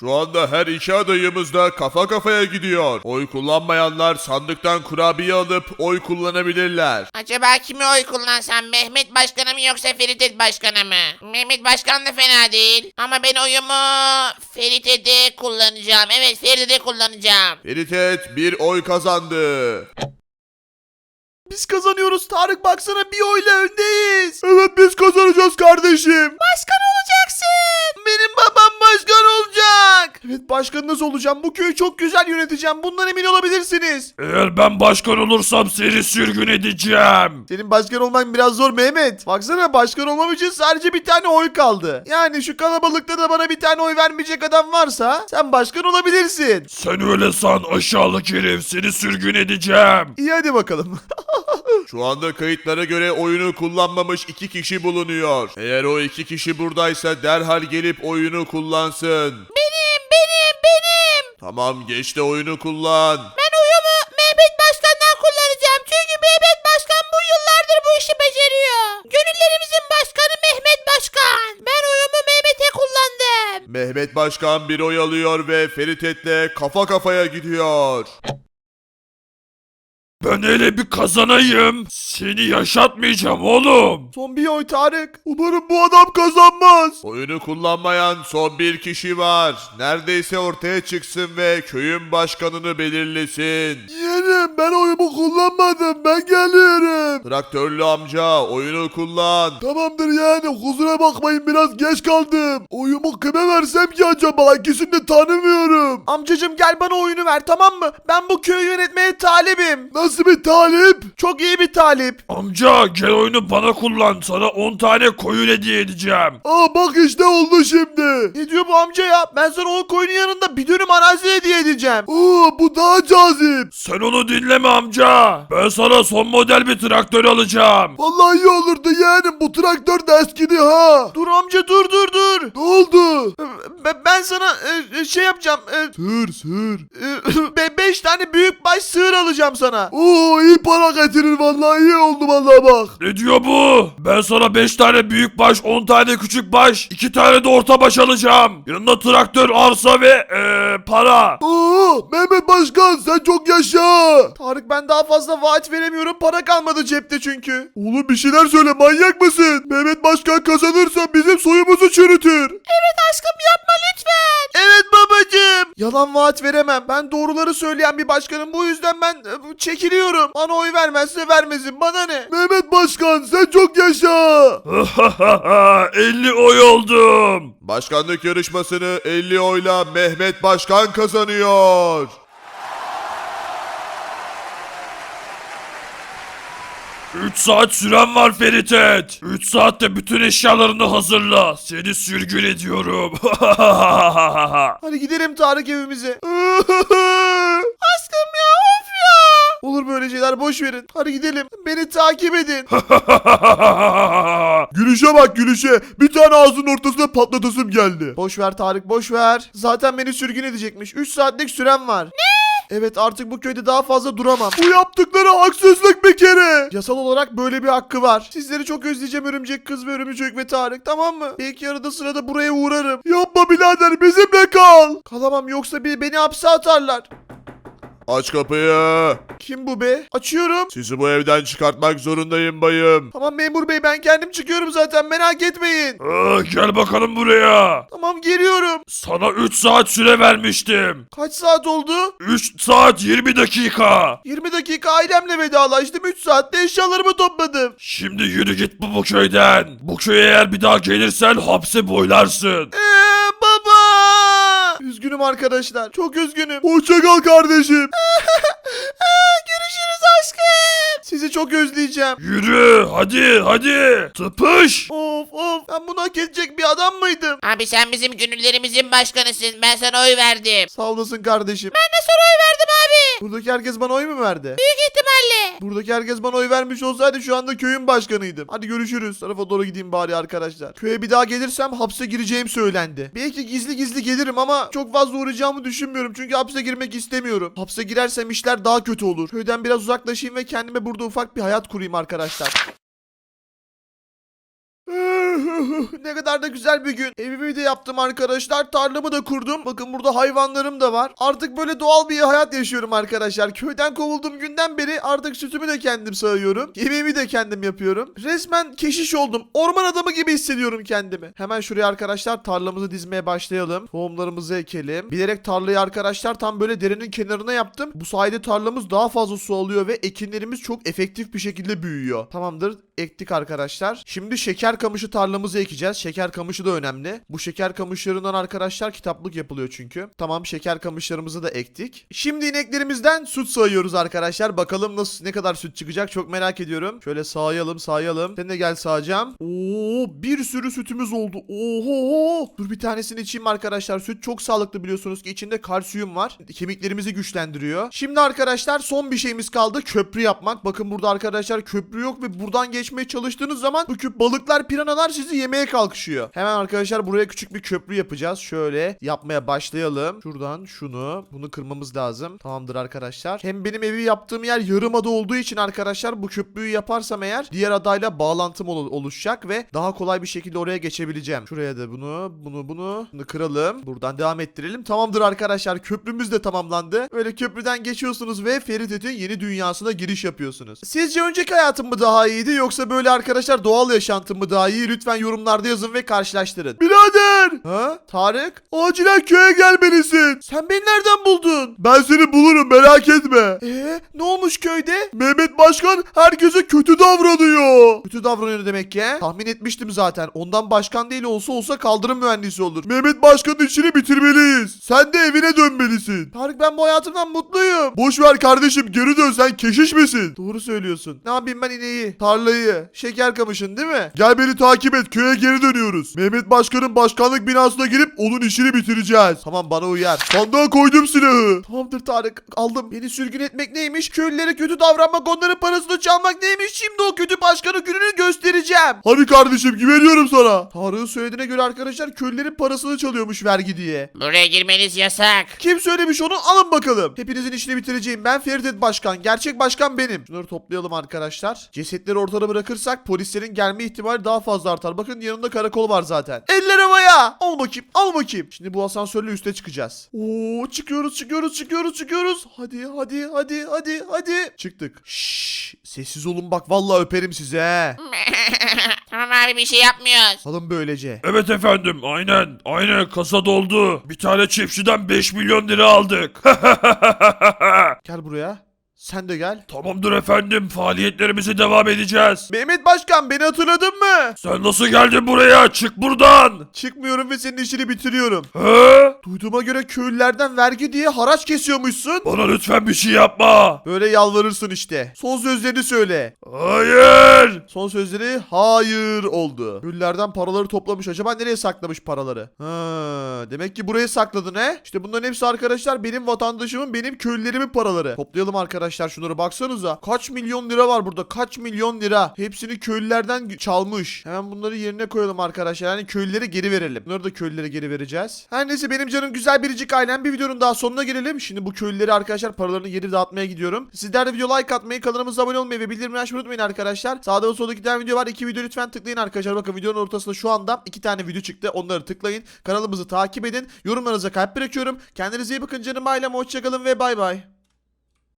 Şu anda her iki adayımız da kafa kafaya gidiyor. Oy kullanmayanlar sandıktan kurabiye alıp oy kullanabilirler. Acaba kime oy kullansam Mehmet Başkan'a mı yoksa Feritet Başkan'a mı? Mehmet Başkan da fena değil. Ama ben oyumu Ferit'e kullanacağım. Evet Ferit'e kullanacağım. Feritet bir oy kazandı. Biz kazanıyoruz Tarık baksana bir oyla öndeyiz. Evet biz kazanacağız kardeşim. Başkan olacaksın. Benim babam başkan olacak. Evet başkanınız olacağım. Bu köyü çok güzel yöneteceğim. Bundan emin olabilirsiniz. Eğer ben başkan olursam seni sürgün edeceğim. Senin başkan olman biraz zor Mehmet. Baksana başkan olmam için sadece bir tane oy kaldı. Yani şu kalabalıkta da bana bir tane oy vermeyecek adam varsa sen başkan olabilirsin. Sen öyle san aşağılık herif seni sürgün edeceğim. İyi hadi bakalım. Şu anda kayıtlara göre oyunu kullanmamış iki kişi bulunuyor. Eğer o iki kişi buradaysa derhal gelip oyunu kullansın. Benim benim benim. Tamam geç de oyunu kullan. Ben oyumu Mehmet Başkan'dan kullanacağım. Çünkü Mehmet Başkan bu yıllardır bu işi beceriyor. Gönüllerimizin başkanı Mehmet Başkan. Ben oyumu Mehmet'e kullandım. Mehmet Başkan bir oy alıyor ve Feritet'le kafa kafaya gidiyor. Ben hele bir kazanayım. Seni yaşatmayacağım oğlum. Son bir oy Tarık. Umarım bu adam kazanmaz. Oyunu kullanmayan son bir kişi var. Neredeyse ortaya çıksın ve köyün başkanını belirlesin. Yeğenim ben oyumu kullanmadım. Ben geliyorum. Traktörlü amca oyunu kullan. Tamamdır yani kusura bakmayın biraz geç kaldım. Oyumu kime versem ki acaba ikisini de tanımıyorum. Amcacım gel bana oyunu ver tamam mı? Ben bu köyü yönetmeye talibim. Nasıl bir talip? Çok iyi bir talip. Amca gel oyunu bana kullan. Sana 10 tane koyun hediye edeceğim. Aa bak işte oldu şimdi. Ne diyor bu amca ya? Ben sana o koyunun yanında bir dönüm arazi hediye edeceğim. Oo bu daha cazip. Sen onu dinleme amca. Ben sana son model bir traktör alacağım. Vallahi iyi olurdu yani bu traktör de eskidi ha. Dur amca dur dur dur. Ne oldu? Ben sana e, şey yapacağım. Sığır sığır. beş tane büyük baş sığır alacağım sana. Oo iyi para getirir vallahi iyi oldu vallahi bak. Ne diyor bu? Ben sana 5 tane büyük baş, 10 tane küçük baş, 2 tane de orta baş alacağım. Yanında traktör, arsa ve eee para. Oo Mehmet Başkan sen çok yaşa. Tarık ben daha fazla vaat veremiyorum para kalmadı cepte çünkü. Oğlum bir şeyler söyle manyak mısın? Mehmet Başkan kazanırsa bizim soyumuzu çürütür. Evet aşkım yapma lütfen. Evet babacığım. Yalan vaat veremem. Ben doğruları söyleyen bir başkanım. Bu yüzden ben e, çekiliyorum. Bana oy vermezse vermesin. Bana ne? Mehmet Başkan sen çok yaşa. 50 oy oldum. Başkanlık yarışmasını 50 oyla Mehmet Başkan kazanıyor. Üç saat süren var Feritet. 3 saatte bütün eşyalarını hazırla. Seni sürgün ediyorum. Hadi gidelim Tarık evimize. Aşkım ya of ya. Olur böyle şeyler boş verin. Hadi gidelim. Beni takip edin. Gülüşe bak gülüşe. Bir tane ağzının ortasına patlatasım geldi. Boş ver Tarık boş ver. Zaten beni sürgün edecekmiş. 3 saatlik sürem var. Ne? Evet artık bu köyde daha fazla duramam. Bu yaptıkları haksızlık bir kere. Yasal olarak böyle bir hakkı var. Sizleri çok özleyeceğim örümcek kız ve örümcek ve Tarık tamam mı? Belki arada sırada buraya uğrarım. Yapma birader bizimle kal. Kalamam yoksa bir beni hapse atarlar. Aç kapıyı. Kim bu be? Açıyorum. Sizi bu evden çıkartmak zorundayım bayım. Tamam memur bey ben kendim çıkıyorum zaten merak etmeyin. Ah, Gel bakalım buraya. Tamam geliyorum. Sana 3 saat süre vermiştim. Kaç saat oldu? 3 saat 20 dakika. 20 dakika ailemle vedalaştım. 3 saatte eşyalarımı topladım. Şimdi yürü git bu, bu köyden. Bu köye eğer bir daha gelirsen hapse boylarsın. Eee. Üzgünüm arkadaşlar. Çok üzgünüm. Hoşça kal kardeşim. Sizi çok özleyeceğim. Yürü hadi hadi. Tıpış. Of of. Ben bunu hak edecek bir adam mıydım? Abi sen bizim gönüllerimizin başkanısın. Ben sana oy verdim. Sağ olasın kardeşim. Ben de sana oy verdim abi. Buradaki herkes bana oy mu verdi? Büyük ihtimalle. Buradaki herkes bana oy vermiş olsaydı şu anda köyün başkanıydım. Hadi görüşürüz. Tarafa doğru gideyim bari arkadaşlar. Köye bir daha gelirsem hapse gireceğim söylendi. Belki gizli gizli gelirim ama çok fazla uğrayacağımı düşünmüyorum. Çünkü hapse girmek istemiyorum. Hapse girersem işler daha kötü olur. Köyden biraz uzaklaşayım ve kendime burada ufak bir hayat kurayım arkadaşlar. ne kadar da güzel bir gün. Evimi de yaptım arkadaşlar. Tarlamı da kurdum. Bakın burada hayvanlarım da var. Artık böyle doğal bir hayat yaşıyorum arkadaşlar. Köyden kovulduğum günden beri artık sütümü de kendim sağıyorum. Yemeğimi de kendim yapıyorum. Resmen keşiş oldum. Orman adamı gibi hissediyorum kendimi. Hemen şuraya arkadaşlar tarlamızı dizmeye başlayalım. Tohumlarımızı ekelim. Bilerek tarlayı arkadaşlar tam böyle derenin kenarına yaptım. Bu sayede tarlamız daha fazla su alıyor ve ekinlerimiz çok efektif bir şekilde büyüyor. Tamamdır. Ektik arkadaşlar. Şimdi şeker kamışı tarlamızı ekeceğiz. Şeker kamışı da önemli. Bu şeker kamışlarından arkadaşlar kitaplık yapılıyor çünkü. Tamam şeker kamışlarımızı da ektik. Şimdi ineklerimizden süt sağıyoruz arkadaşlar. Bakalım nasıl ne kadar süt çıkacak çok merak ediyorum. Şöyle sağayalım sağayalım. Sen de gel sağacağım. Oo bir sürü sütümüz oldu. Oho. Dur bir tanesini içeyim arkadaşlar. Süt çok sağlıklı biliyorsunuz ki içinde kalsiyum var. Kemiklerimizi güçlendiriyor. Şimdi arkadaşlar son bir şeyimiz kaldı. Köprü yapmak. Bakın burada arkadaşlar köprü yok ve buradan geçmeye çalıştığınız zaman bu küp balıklar piranalar sizi yemeye kalkışıyor. Hemen arkadaşlar buraya küçük bir köprü yapacağız. Şöyle yapmaya başlayalım. Şuradan şunu bunu kırmamız lazım. Tamamdır arkadaşlar. Hem benim evi yaptığım yer yarımada olduğu için arkadaşlar bu köprüyü yaparsam eğer diğer adayla bağlantım ol- oluşacak ve daha kolay bir şekilde oraya geçebileceğim. Şuraya da bunu bunu bunu bunu kıralım. Buradan devam ettirelim. Tamamdır arkadaşlar. Köprümüz de tamamlandı. Böyle köprüden geçiyorsunuz ve Ferit'in yeni dünyasına giriş yapıyorsunuz. Sizce önceki hayatım mı daha iyiydi yoksa böyle arkadaşlar doğal yaşantım mı daha iyi? Lütfen yorumlarda yazın ve karşılaştırın. Birader! Ha? Tarık? Acilen köye gelmelisin. Sen beni nereden buldun? Ben seni bulurum merak etme. Ee, ne olmuş köyde? Mehmet Başkan herkese kötü davranıyor. Kötü davranıyor demek ki. he? Tahmin etmiştim zaten. Ondan başkan değil olsa olsa kaldırım mühendisi olur. Mehmet Başkan'ın işini bitirmeliyiz. Sen de evine dönmelisin. Tarık ben bu hayatımdan mutluyum. Boş ver kardeşim geri dön sen keşiş misin? Doğru söylüyorsun. Ne yapayım ben ineği, tarlayı, şeker kamışın değil mi? Gel beni takip et köye geri dönüyoruz. Mehmet Başkan'ın başkanlık binasına girip onun işini bitireceğiz. Tamam bana uyar. Sandığa koydum silahı. Tamamdır Tarık aldım. Beni sürgün etmek neymiş? Köylülere kötü davranmak onların parasını çalmak neymiş? Şimdi o kötü başkanı gününü göstereceğim. Hadi kardeşim güveniyorum sana. Tarık'ın söylediğine göre arkadaşlar köylülerin parasını çalıyormuş vergi diye. Buraya girmeniz yasak. Kim söylemiş onu alın bakalım. Hepinizin işini bitireceğim. Ben Ferit Başkan. Gerçek başkan benim. Şunları toplayalım arkadaşlar. Cesetleri ortada bırakırsak polislerin gelme ihtimali daha fazla artar. Bakın yanında karakol var zaten. Eller havaya. Al bakayım al bakayım. Şimdi bu asansörle üste çıkacağız. Oo çıkıyoruz çıkıyoruz çıkıyoruz çıkıyoruz. Hadi hadi hadi hadi hadi. Çıktık. Şşş sessiz olun bak vallahi öperim size. he. tamam abi bir şey yapmıyoruz. Alın böylece. Evet efendim aynen aynen kasa doldu. Bir tane çiftçiden 5 milyon lira aldık. Gel buraya. Sen de gel. Tamamdır efendim faaliyetlerimize devam edeceğiz. Mehmet Başkan beni hatırladın mı? Sen nasıl geldin buraya çık buradan. Çıkmıyorum ve senin işini bitiriyorum. He? Duyduğuma göre köylülerden vergi diye haraç kesiyormuşsun. Bana lütfen bir şey yapma. Böyle yalvarırsın işte. Son sözlerini söyle. Hayır. Son sözleri hayır oldu. Köylülerden paraları toplamış. Acaba nereye saklamış paraları? Ha, demek ki buraya sakladın he? İşte bunların hepsi arkadaşlar benim vatandaşımın, benim köylülerimin paraları. Toplayalım arkadaşlar şunları baksanıza. Kaç milyon lira var burada? Kaç milyon lira? Hepsini köylülerden çalmış. Hemen bunları yerine koyalım arkadaşlar. Yani köylülere geri verelim. Bunları da köylülere geri vereceğiz. Her neyse benim canım güzel biricik ailem. Bir videonun daha sonuna gelelim. Şimdi bu köylüleri arkadaşlar paralarını geri dağıtmaya gidiyorum. Sizler de video like atmayı, kanalımıza abone olmayı ve bildirimleri açmayı unutmayın arkadaşlar. Sağda ve solda tane video var. İki video lütfen tıklayın arkadaşlar. Bakın videonun ortasında şu anda iki tane video çıktı. Onları tıklayın. Kanalımızı takip edin. Yorumlarınıza kalp bırakıyorum. Kendinize iyi bakın canım ailem. Hoşçakalın ve bay bay.